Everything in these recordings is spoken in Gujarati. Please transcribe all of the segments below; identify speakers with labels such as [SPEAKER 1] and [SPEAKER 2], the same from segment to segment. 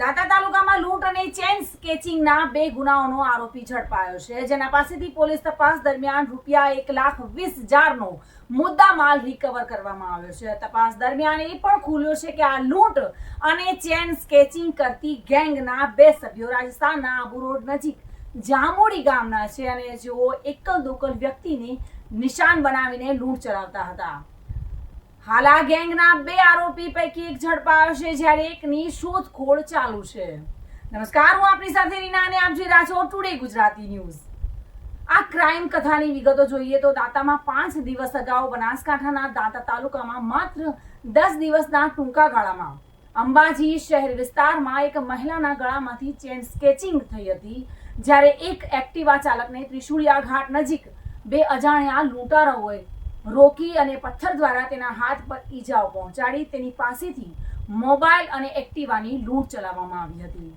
[SPEAKER 1] દાંતા તાલુકામાં લૂંટ અને ચેન સ્કેચિંગના બે ગુનાઓનો આરોપી ઝડપાયો છે. જેના પાસેથી પોલીસ તપાસ દરમિયાન રૂપિયા એક લાખ વીસ હજારનો મુદ્દા માલ રિકવર કરવામાં આવ્યો છે. તપાસ દરમિયાન એ પણ ખુલ્યો છે કે આ લૂંટ અને ચેન સ્કેચિંગ કરતી ગેંગના બે સભ્યો રાજસ્થાનના આબુ રોડ નજીક જામોડી ગામના છે અને જેઓ એકલ દોકલ વ્યક્તિને નિશાન બનાવીને લૂંટ ચલાવતા હતા. હાલ ગેંગના બે આરોપી પૈકી એક ઝડપાયો છે જ્યારે એકની શોધખોળ ચાલુ છે. નમસ્કાર, હું આપની સાથે રીના અને આપ જોઈ રહ્યા છો ટુડે ગુજરાતી ન્યૂઝ. આ ક્રાઇમ કથાની વિગતો જોઈએ તો દાંતામાં પાંચ દિવસ અગાઉ બનાસકાંઠાના દાંતા તાલુકામાં માત્ર દસ દિવસના ટૂંકા ગાળામાં અંબાજી શહેર વિસ્તારમાં એક મહિલાના ગળામાંથી ચેન સ્કેચિંગ થઈ હતી, જ્યારે એક એક્ટિવા ચાલકને ત્રિશુળિયા ઘાટ નજીક બે અજાણ્યા લૂંટારાઓએ રોકી અને પથ્થર દ્વારા તેના હાથ પર ઈજાઓ પહોંચાડી તેની પાસેથી મોબાઈલ અને એક્ટિવાની લૂંટ ચલાવવામાં આવી હતી.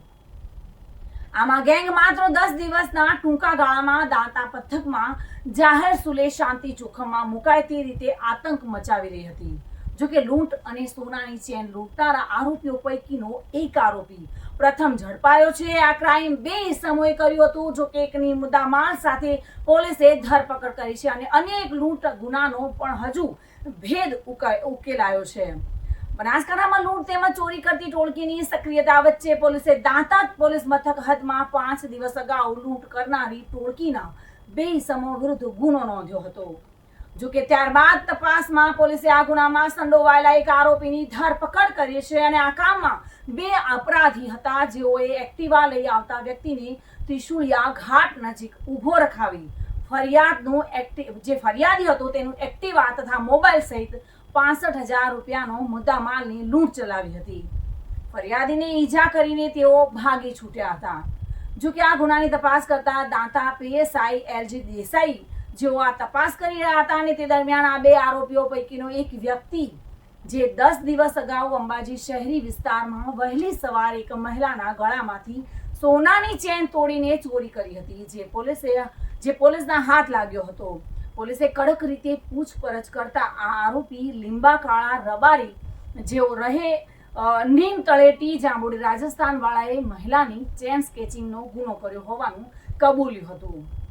[SPEAKER 1] આમાં ગેંગ માત્ર દસ દિવસના ટૂંકા ગાળામાં દાંતા પથકમાં જાહેર સુલે શાંતિ જોખમમાં મુકાય તે રીતે આતંક મચાવી રહી હતી. જોકે લૂંટ અને સોનાની ચેન લૂંટનારા આરોપીઓ પૈકીનો એક આરોપી પ્રથમ ઝડપાયો છે. આ ક્રાઇમ બે સમયે કર્યું હતું. જોકે એકની મુદ્દામાલ સાથે પોલીસે ધરપકડ કરી છે અને અનેક લૂંટ ગુનાનો પણ હજુ ભેદ ઉકા- ઉકેલાયો છે. બનાસકાંઠામાં લૂંટ તેમજ ચોરી કરતી ટોળકીની સક્રિયતા વચ્ચે પોલીસે દાંતા પોલીસ મથક હદમાં પાંચ દિવસ અગાઉ લૂંટ કરનારી ટોળકીના બે ઇસમો વિરુદ્ધ ગુનો નોંધ્યો હતો. જો કે ત્યારબાદ તપાસમાં પોલીસે આ ગુનામાં સંડોવાયેલા એક આરોપીની ધરપકડ કરી છે અને આ કામમાં બે અપરાધી હતા. જેઓએ એક્ટિવા લઈ આવતા વ્યક્તિને ત્રિશુળિયા ઘાટ નજીક ઊભો રખાવી ફરિયાદનું એક્ટિવ, જે ફરિયાદી હતો તેનું એક્ટિવા તથા મોબાઈલ સહિત પાસઠ હજાર રૂપિયાનો મુદ્દામાલની લૂંટ ચલાવી હતી. ફરિયાદીને ઈજા કરીને તેઓ ભાગી છૂટ્યા હતા. જો કે આ ગુનાની તપાસ કરતા દાંતા પીએસઆઈ એલજી દેસાઈ જેઓ આ તપાસ કરી રહ્યા હતા અને તે દરમિયાન આ બે આરોપીઓ પૈકીનો એક વ્યક્તિ જે દસ દિવસ અગાઉ અંબાજી શહેરી વિસ્તારમાં વહેલી સવારે એક મહિલાના ગળામાંથી સોનાની ચેન તોડીને ચોરી કરી હતી, જે પોલીસે, જે પોલીસના હાથ લાગ્યો હતો. પોલીસે કડક રીતે પૂછપરછ કરતા આ આરોપી લીંબા કાળા રબારી, જેઓ રહે નીમ તળેટી, જાંબુડી રાજસ્થાન વાળાએ મહિલાની ચેન સ્કેચિંગનો ગુનો કર્યો હોવાનું કબૂલ્યું હતું.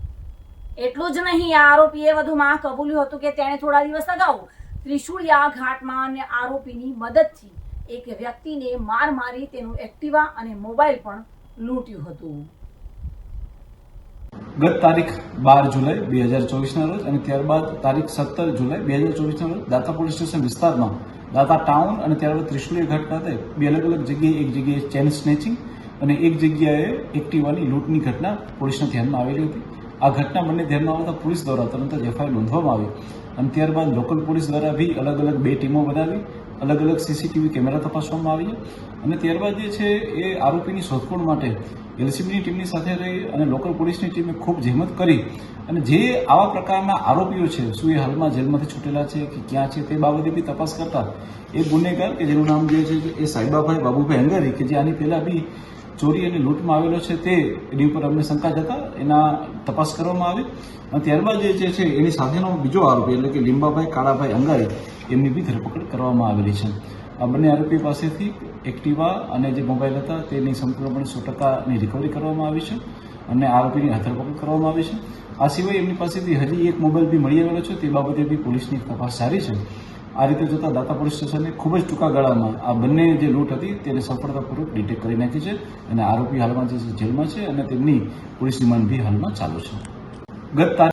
[SPEAKER 1] એટલું જ નહીં, આ આરોપીએ વધુમાં કબૂલ્યું હતું કે તેણે થોડા દિવસ અગાઉ ત્રિશુળિયા ઘાટમાં અને આરોપીની મદદથી એક વ્યક્તિને માર મારી તેનું એક્ટિવા અને મોબાઈલ પણ લૂંટ્યું હતું.
[SPEAKER 2] ગત તારીખ બાર જુલાઈ બે હજાર ચોવીસના રોજ અને ત્યારબાદ તારીખ સત્તર જુલાઈ બે હજાર ચોવીસના રોજ દાતા પોલીસ સ્ટેશન વિસ્તારમાં દાતા ટાઉન અને ત્યારબાદ ત્રિશુલી ઘાટ ખાતે બે અલગ અલગ જગ્યાએ એક જગ્યાએ ચેન સ્નેચિંગ અને એક જગ્યાએ એક્ટિવાની લૂંટની ઘટના પોલીસના ધ્યાનમાં આવેલી હતી. આ ઘટના બંને ધ્યાનમાં આવતા પોલીસ દ્વારા તરત જ એફઆઈઆર નોંધવામાં આવી. અને ત્યારબાદ લોકલ પોલીસ દ્વારા બી અલગ અલગ બે ટીમો બનાવી, અલગ અલગ સીસીટીવી કેમેરા તપાસવામાં આવી અને ત્યારબાદ જે છે એ આરોપીની શોધખોળ માટે એલસીબીની ટીમની સાથે રહી અને લોકલ પોલીસની ટીમે ખૂબ જહેમત કરી અને જે આવા પ્રકારના આરોપીઓ છે, શું એ હાલમાં જેલમાંથી છૂટેલા છે કે ક્યાં છે તે બાબતે બી તપાસ કરતા એ ગુનેગાર કે જેનું નામ જે છે એ સાઈબાભાઈ બાબુભાઈ અંગારી કે જે આની પહેલા બી ચોરી અને લૂંટમાં આવેલો છે તે એની ઉપર અમને શંકા જતા એના તપાસ કરવામાં આવી. અને ત્યારબાદ જે છે એની સાથેનો બીજો આરોપી, એટલે કે લીંબાભાઈ કાળાભાઈ અંગારી, એમની બી ધરપકડ કરવામાં આવેલી છે. આ બંને આરોપી પાસેથી એક્ટિવા અને જે મોબાઈલ હતા, તેની સંપૂર્ણપણે સો ટકાની રિકવરી કરવામાં આવી છે અને આરોપીની ધરપકડ કરવામાં આવી છે. આ સિવાય એમની પાસેથી હજી એક મોબાઈલ બી મળી આવેલો છે. તે બાબતે બી પોલીસની તપાસ સારી છે. આ રીતે જોતા દાતા પોલીસ સ્ટેશને ખૂબ જ ટૂંકા ગાળામાં આ બંને જે લૂંટ હતી તેને સફળતાપૂર્વક ડિટેક્ટ કરી નાખી છે અને આરોપી હાલમાં જે જેલમાં છે અને તેમની પોલીસ રિમાન્ડ બી હાલમાં ચાલુ છે. ગત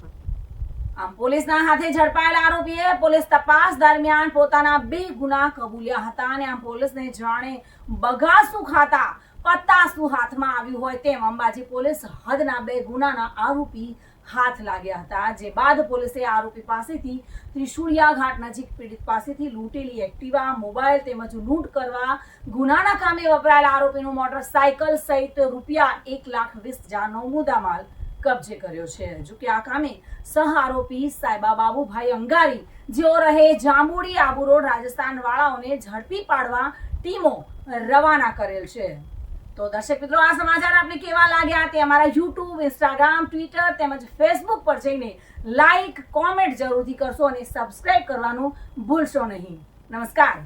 [SPEAKER 1] પોલીસના હાથે ઝડપાયેલા આરોપીએ પોલીસ તપાસ દરમિયાન પોતાના બે ગુના કબૂલ્યા હતા અને આમ પોલીસને જાણે બગાસું ખાતા, પત્તાસું હાથમાં આવ્યું હોય તેમ અંબાજી પોલીસ હદના બે ગુનાના આરોપી હાથ લાગ્યા હતા. જે બાદ પોલીસે આરોપી પાસેથી ત્રિશુળિયા ઘાટ નજીક પીડિત પાસેથી લૂંટેલી એક્ટિવા, મોબાઈલ તેમજ લૂંટ કરવા ગુનાના કામે વપરાયેલા આરોપીનું મોટરસાયકલ સહિત રૂપિયા એક લાખ વીસ હજારનો મુદ્દામાલ કબજે કર્યો છે. જો કે આ કામે સહ આરોપી સાયબા બાબુભાઈ અંગારી, જેઓ રહે જાંબુડી આબુ રોડ રાજસ્થાન વાળાઓને ઝડપી પાડવા ટીમો રવાના કરેલ છે. તો દર્શક મિત્રો, આ સમાચાર આપને કેવા લાગ્યા તે અમારા યુટ્યુબ ઇન્સ્ટાગ્રામ ટ્વિટર તેમજ ફેસબુક પર જઈને લાઈક કોમેન્ટ જરૂરથી કરશો અને સબસ્ક્રાઇબ કરવાનું ભૂલશો નહીં. નમસ્કાર.